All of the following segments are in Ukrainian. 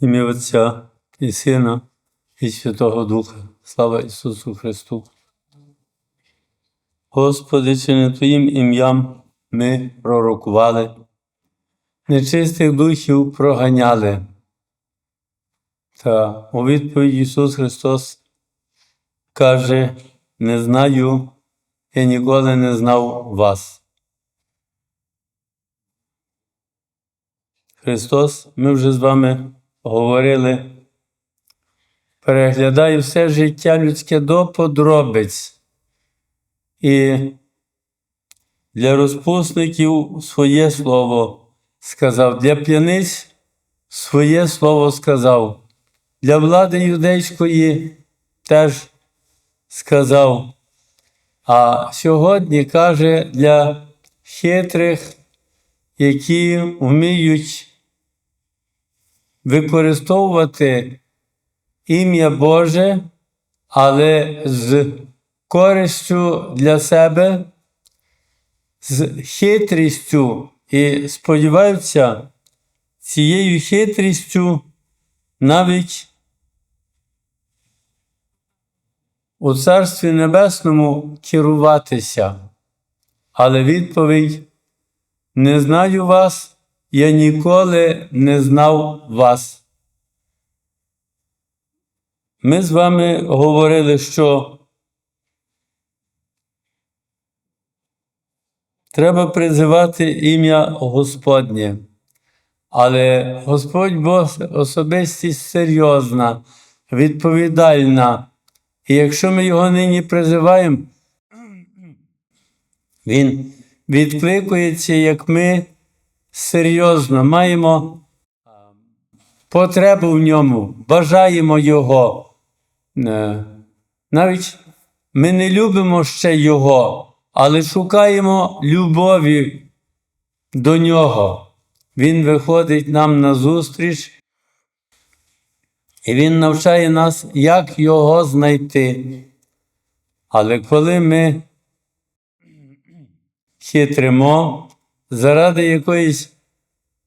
Ім'я Отця і Сина, і Святого Духа. Слава Ісусу Христу. Господи, чи не Твоїм ім'ям ми пророкували, нечистих духів проганяли. Та у відповідь Ісус Христос каже: Не знаю, я ніколи не знав вас. Христос, ми вже з вами говорили, переглядає все життя людське до подробиць. І для розпусників своє слово сказав, для п'яниць своє слово сказав, для влади юдейської теж сказав. А сьогодні каже для хитрих, які вміють використовувати ім'я Боже, але з користю для себе, з хитрістю і сподіваються цією хитрістю навіть у Царстві Небесному керуватися. Але відповідь не знаю вас, я ніколи не знав вас. Ми з вами говорили, що треба призивати ім'я Господнє. Але Господь Бог особистість серйозна, відповідальна. І якщо ми його нині призиваємо, він відкликується, як ми серйозно маємо потребу в ньому, бажаємо Його. Е, Навіть ми не любимо ще Його, але шукаємо любові до Нього. Він виходить нам на зустріч, і Він навчає нас, як Його знайти. Але коли ми хитримо заради якоїсь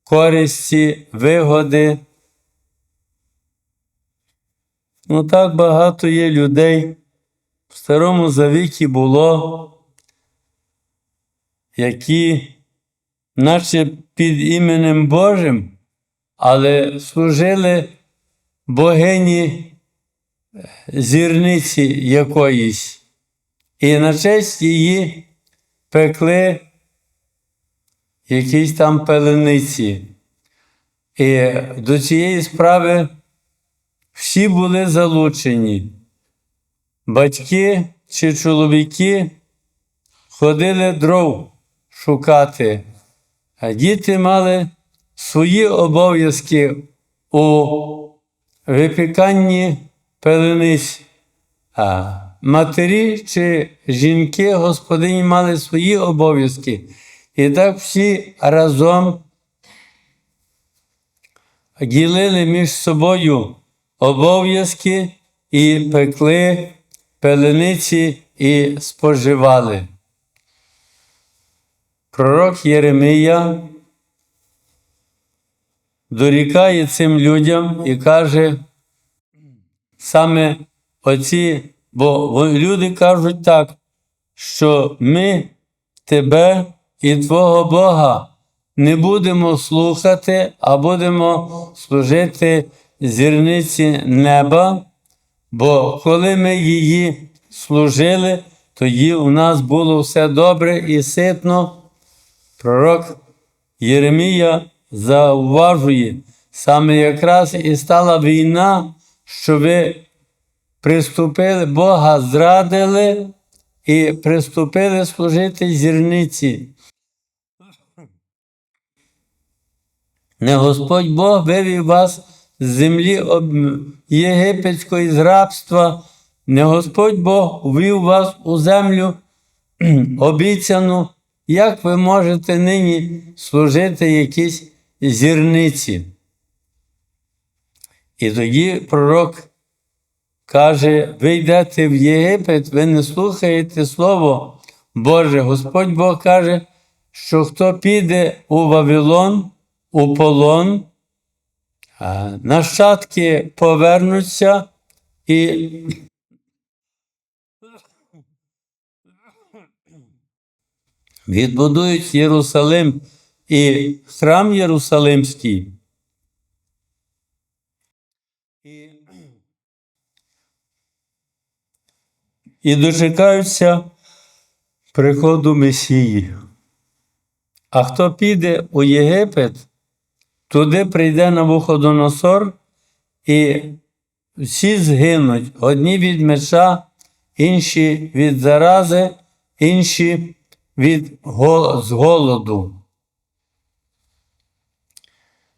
користі, вигоди, ну так багато є людей в Старому Завіті було, які, наче під іменем Божим, але служили богині зірниці якоїсь, і на честь її пекли якісь там пелениці. І до цієї справи всі були залучені. Батьки чи чоловіки ходили дров шукати, а діти мали свої обов'язки у випіканні пелениць. А матері чи жінки господині мали свої обов'язки. І так всі разом ділили між собою обов'язки і пекли пелениці і споживали. Пророк Єремія дорікає цим людям і каже, саме оці, бо люди кажуть так, що ми тебе і Твого Бога не будемо слухати, а будемо служити зірниці неба, бо коли ми її служили, тоді у нас було все добре і ситно. Пророк Єремія зауважує, саме якраз і стала війна, що ви приступили, Бога зрадили і приступили служити зірниці. Не Господь Бог вивів вас з землі єгипетської з рабства, не Господь Бог ввів вас у землю обіцяну, як ви можете нині служити якісь зірниці. І тоді пророк каже: ви йдете в Єгипет, ви не слухаєте Слово Боже. Господь Бог каже, що хто піде у Вавилон, у полон, нащадки повернуться і відбудують Єрусалим і храм Єрусалимський. І дочекаються приходу Месії. А хто піде у Єгипет, туди прийде Навуходоносор, і всі згинуть одні від меча, інші від зарази, інші від гол- з голоду.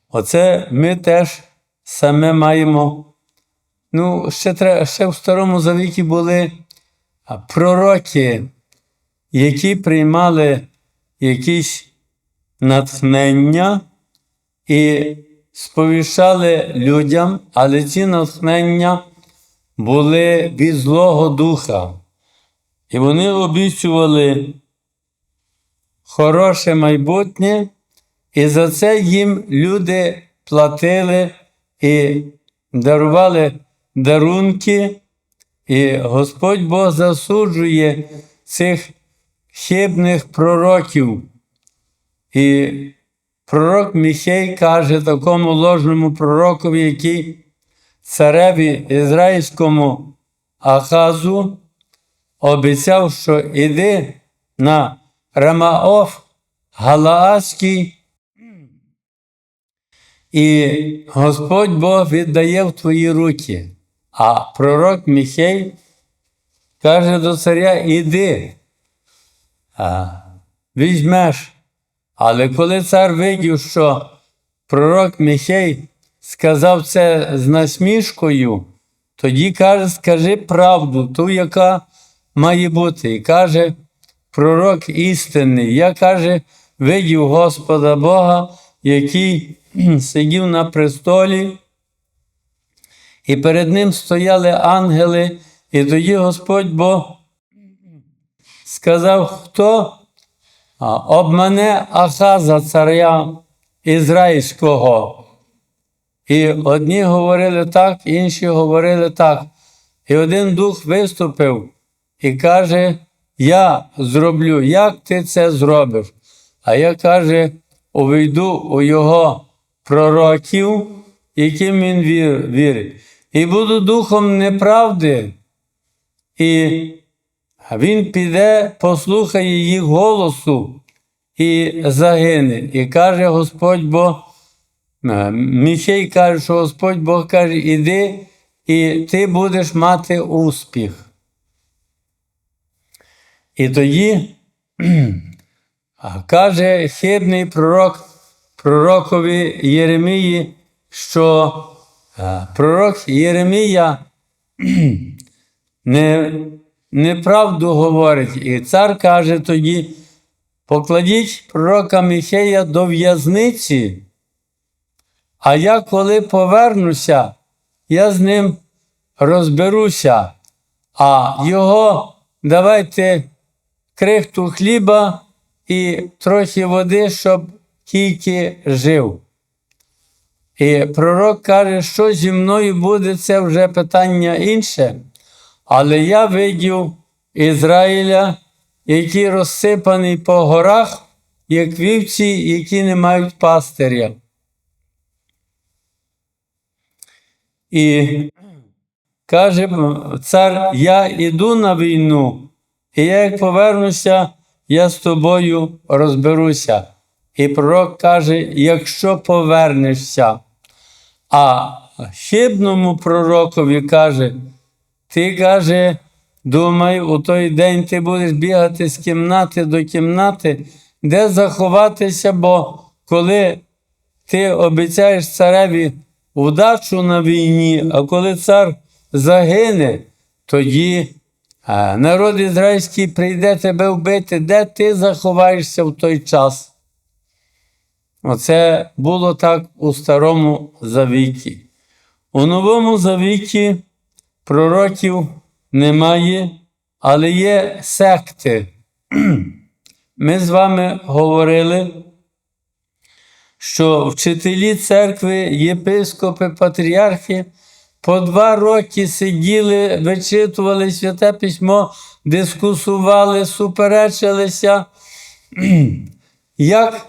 Оце ми теж саме маємо. Ну, ще, тре- ще в Старому Завіті були пророки, які приймали якісь натхнення і сповіщали людям, але ці натхнення були від Злого Духа. І вони обіцювали хороше майбутнє, і за це їм люди платили і дарували дарунки, і Господь Бог засуджує цих хибних пророків. І пророк Міхей каже такому ложному пророкові, який цареві ізраїльському Ахазу обіцяв, що іди на Рамаоф Галааський, і Господь Бог віддає в твої руки. А пророк Міхей каже до царя: іди, візьмеш. Але коли цар видів, що пророк Міхей сказав це з насмішкою, тоді каже, скажи правду, ту, яка має бути. І каже, пророк істинний. Я каже, видів Господа Бога, який сидів на престолі, і перед ним стояли ангели, і тоді Господь Бог сказав, хто а, обмане Ахаза, царя Ізраїльського. І одні говорили так, інші говорили так. І один дух виступив і каже: Я зроблю, як ти це зробиш? А я каже, увійду у його пророків, яким він вірить, і буду духом неправди. І він піде, послухає їх голосу і загине. І каже Господь Бог, е, Міхей каже, що Господь Бог каже, іди, і ти будеш мати успіх. І тоді каже хибний пророк пророкові Єремії, що е, пророк Єремія не, неправду говорить. І цар каже тоді: покладіть пророка Міхея до в'язниці, а я коли повернуся, я з ним розберуся, а його давайте крихту хліба і трохи води, щоб тільки жив. І пророк каже, що зі мною буде, це вже питання інше. Але я видів Ізраїля, який розсипаний по горах, як вівці, які не мають пастиря. І каже цар: Я іду на війну, і я як повернуся, я з тобою розберуся. І пророк каже: якщо повернешся, а хибному пророкові каже, ти каже, думай, у той день ти будеш бігати з кімнати до кімнати, де заховатися, бо коли ти обіцяєш цареві удачу на війні, а коли цар загине, тоді народ ізраїльський прийде тебе вбити, де ти заховаєшся в той час. Оце було так у Старому Завіті. У Новому Завіті пророків немає, але є секти. Ми з вами говорили, що вчителі церкви, єпископи, патріархи по два роки сиділи, вичитували святе письмо, дискусували, суперечилися, як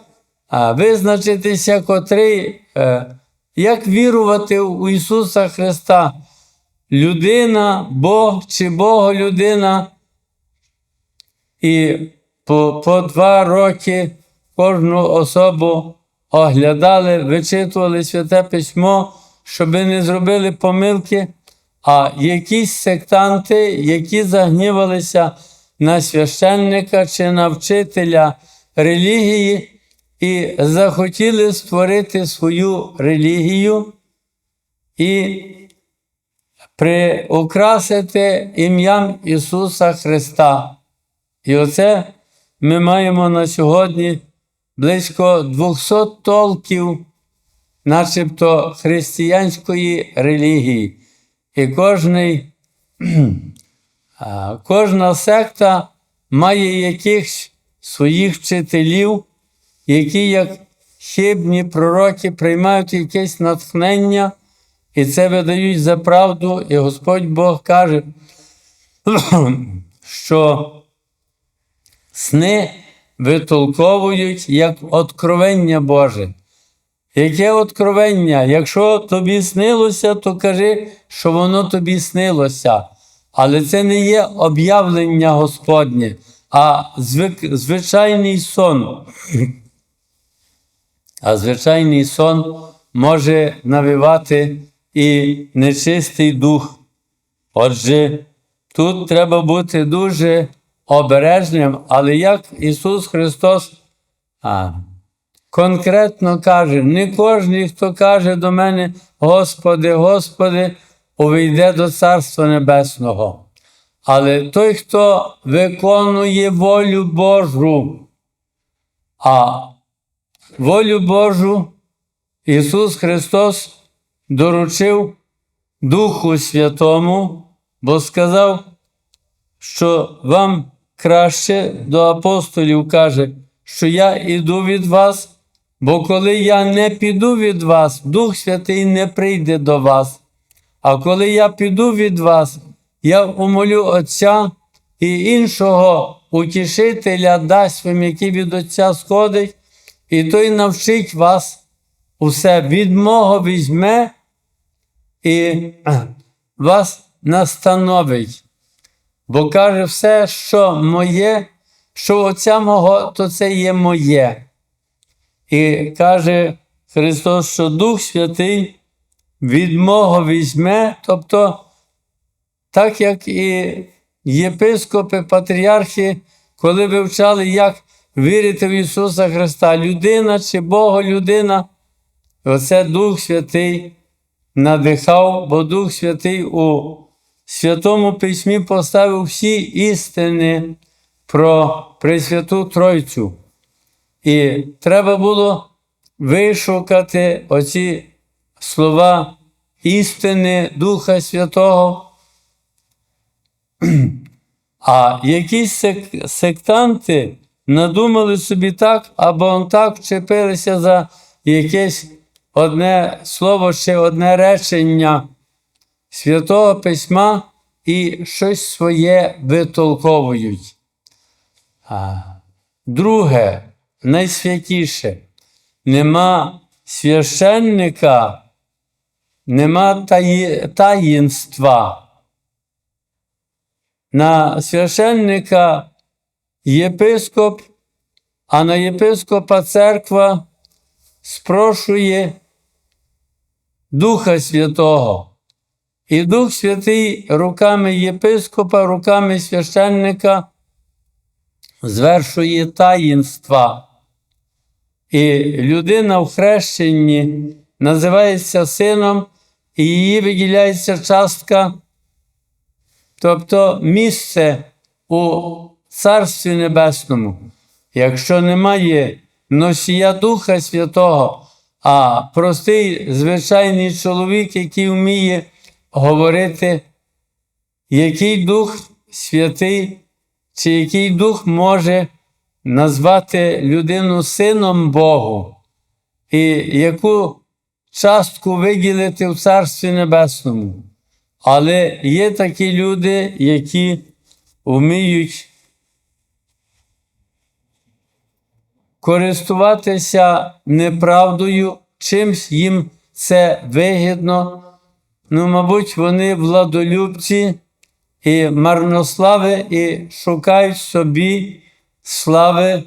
визначитися, котрий, е, як вірувати у Ісуса Христа. Людина, Бог чи Бога людина. І по, по два роки кожну особу оглядали, вичитували святе письмо, щоб не зробили помилки. А якісь сектанти, які загнівалися на священника чи на вчителя релігії, і захотіли створити свою релігію і приукрасити ім'ям Ісуса Христа. І оце ми маємо на сьогодні близько 200 толків, начебто християнської релігії. І кожний, кожна секта має якихось своїх вчителів, які, як хибні пророки, приймають якесь натхнення і це видають за правду. І Господь Бог каже, що сни витолковують як откровення Боже. Яке откровення? Якщо тобі снилося, то кажи, що воно тобі снилося. Але це не є об'явлення Господнє, а звик, звичайний сон. А звичайний сон може навивати і нечистий дух. Отже, тут треба бути дуже обережним, але як Ісус Христос а, конкретно каже, не кожен, хто каже до мене, Господи, Господи, увійде до Царства Небесного. Але той, хто виконує волю Божу, а волю Божу Ісус Христос доручив Духу Святому, бо сказав, що вам краще до апостолів каже, що я іду від вас, бо коли я не піду від вас, Дух Святий не прийде до вас. А коли я піду від вас, я умолю Отця і іншого утішителя дасть вам, який від Отця сходить, і той навчить вас усе від мого візьме і вас настановить. Бо каже, все, що моє, що отця мого, то це є моє. І каже Христос, що Дух Святий від мого візьме, тобто, так як і єпископи, патріархи, коли вивчали, як вірити в Ісуса Христа, людина чи Бога людина, оце Дух Святий надихав, бо Дух Святий у Святому Письмі поставив всі істини про Пресвяту Тройцю. І треба було вишукати оці слова істини Духа Святого. А якісь сектанти надумали собі так або так вчепилися за якесь одне слово чи одне речення Святого Письма і щось своє витолковують. Друге, найсвятіше, нема священника, нема таї, таїнства. На священника єпископ, а на єпископа церква спрошує Духа Святого. І Дух Святий руками єпископа, руками священника звершує таїнства. І людина в хрещенні називається сином, і її виділяється частка, тобто місце у Царстві Небесному. Якщо немає носія Духа Святого, а простий звичайний чоловік, який вміє говорити, який Дух Святий, чи який Дух може назвати людину сином Богу. і яку частку виділити в Царстві Небесному. Але є такі люди, які вміють користуватися неправдою, чимсь їм це вигідно. Ну, мабуть, вони владолюбці і марнослави, і шукають собі слави,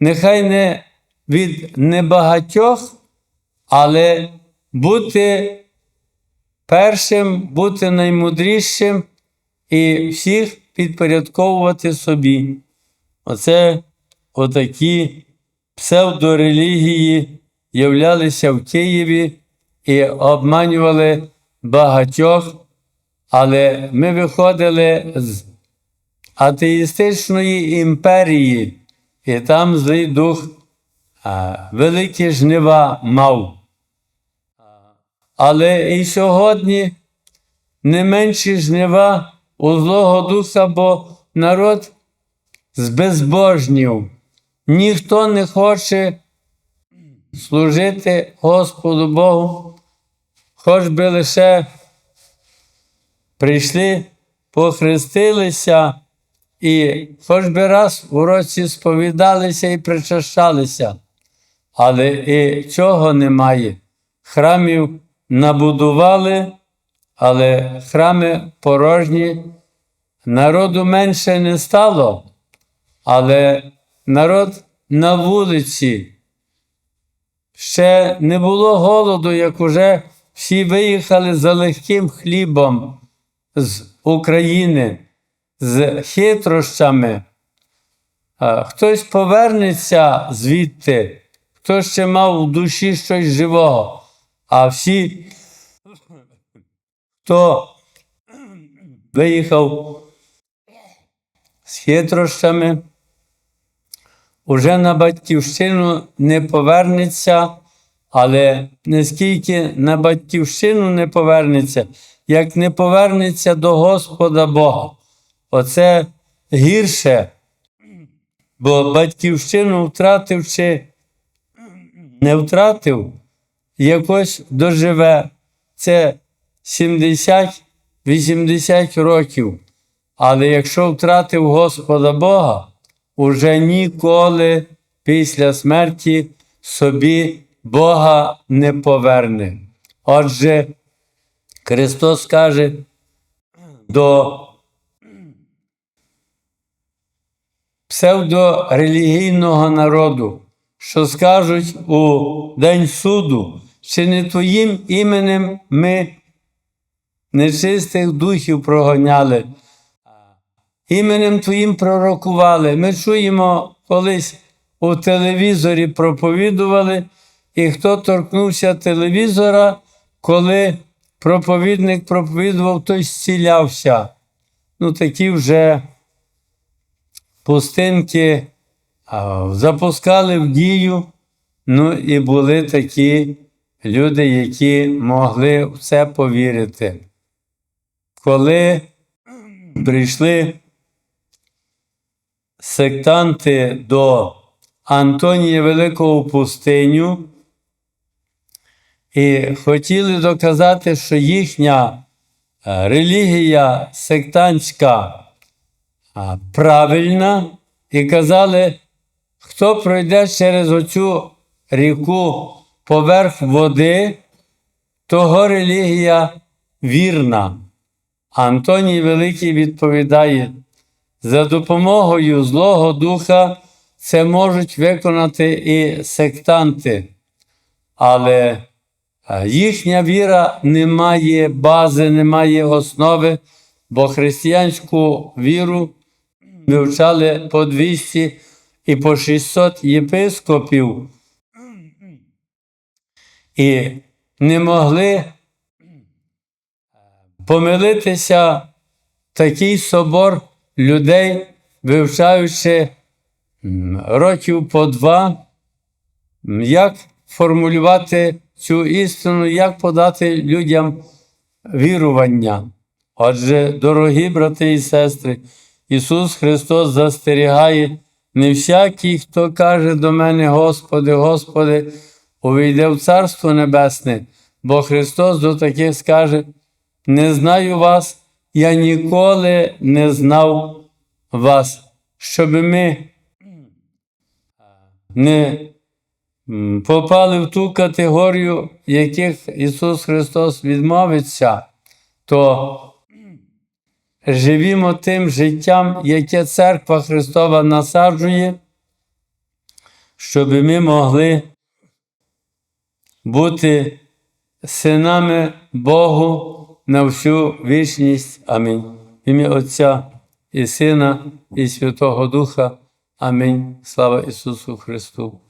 нехай не від небагатьох, але бути першим, бути наймудрішим і всіх підпорядковувати собі. Оце отакі псевдорелігії являлися в Києві і обманювали багатьох, але ми виходили з атеїстичної імперії, і там злий дух великі жнива мав. Але і сьогодні не менші жнива у Злого Духа, бо народ з безбожнів. Ніхто не хоче служити Господу Богу, хоч би лише прийшли, похрестилися і хоч би раз у році сповідалися і причащалися. Але і цього немає. Храмів набудували, але храми порожні. Народу менше не стало, але народ на вулиці. Ще не було голоду, як уже всі виїхали за легким хлібом з України, з хитрощами. Хтось повернеться звідти, хто ще мав в душі щось живого. А всі, хто виїхав з хитрощами, уже на батьківщину не повернеться, але не скільки на батьківщину не повернеться, як не повернеться до Господа Бога. Оце гірше, бо батьківщину втратив чи не втратив, якось доживе. Це 70-80 років. Але якщо втратив Господа Бога, уже ніколи після смерті собі Бога не поверне. Отже, Христос каже до псевдорелігійного народу, що скажуть у День суду, чи не Твоїм іменем ми нечистих духів прогоняли, іменем Твоїм пророкували. Ми чуємо, колись у телевізорі проповідували, і хто торкнувся телевізора, коли проповідник проповідував, той зцілявся. Ну, такі вже пустинки запускали в дію. Ну і були такі люди, які могли в це повірити. Коли прийшли сектанти до Антонія Великого пустиню і хотіли доказати, що їхня е, релігія сектантська правильна, і казали, хто пройде через оцю ріку поверх води, того релігія вірна. Антоній Великий відповідає, за допомогою Злого Духа це можуть виконати і сектанти, але їхня віра не має бази, не має основи, бо християнську віру вивчали по 200 і по 600 єпископів. І не могли помилитися такий собор людей, вивчаючи років по два, як формулювати цю істину, як подати людям вірування. Отже, дорогі брати і сестри, Ісус Христос застерігає не всякий, хто каже до мене, Господи, Господи, увійде в Царство Небесне, бо Христос до таких скаже: Не знаю вас, я ніколи не знав вас, щоб ми не попали в ту категорію, яких Ісус Христос відмовиться, то живімо тим життям, яке Церква Христова насаджує, щоб ми могли бути синами Богу на всю вічність. Амінь. В ім'я Отця і Сина, і Святого Духа. Амінь. Слава Ісусу Христу.